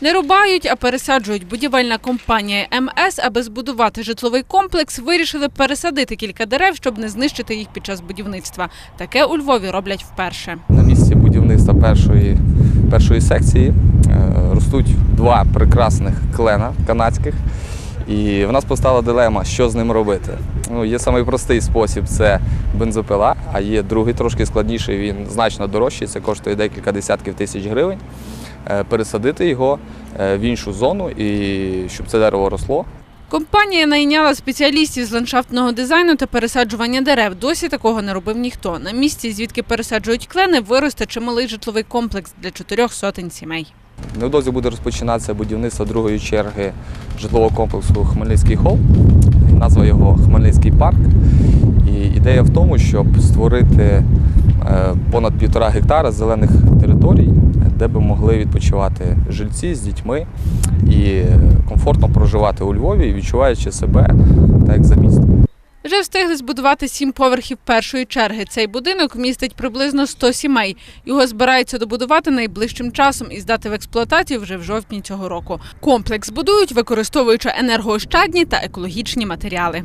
Не рубають, а пересаджують. Будівельна компанія МС, аби збудувати житловий комплекс, вирішили пересадити кілька дерев, щоб не знищити їх під час будівництва. Таке у Львові роблять вперше. На місці будівництва першої, першої секції е, ростуть два прекрасних клена канадських. І в нас постала дилема, що з ним робити. Ну, є самий спосіб це бензопила, а є другий трошки складніший, він значно дорожчий, це коштує декілька десятків тисяч гривень. Е, Пересадити його е, в іншу зону і щоб це дерево росло. Компанія найняла спеціалістів з ландшафтного дизайну та пересаджування дерев. Досі такого не робив ніхто. На місці, звідки пересаджують клени, виросте чималий житловий комплекс для чотирьох сотень сімей. Невдовзі буде розпочинатися будівництво другої черги житлового комплексу Хмельницький хол. Назва його Хмельницький парк. І ідея в тому, щоб створити е, понад півтора гектара зелених територій, де би могли відпочивати жильці з дітьми і комфортно проживати у Львові, відчуваючи себе так за містом. Вже встигли збудувати сім поверхів першої черги. Цей будинок містить приблизно 100 сімей. Його збираються добудувати найближчим часом і здати в експлуатацію вже в жовтні цього року. Комплекс будують, використовуючи енергоощадні та екологічні матеріали.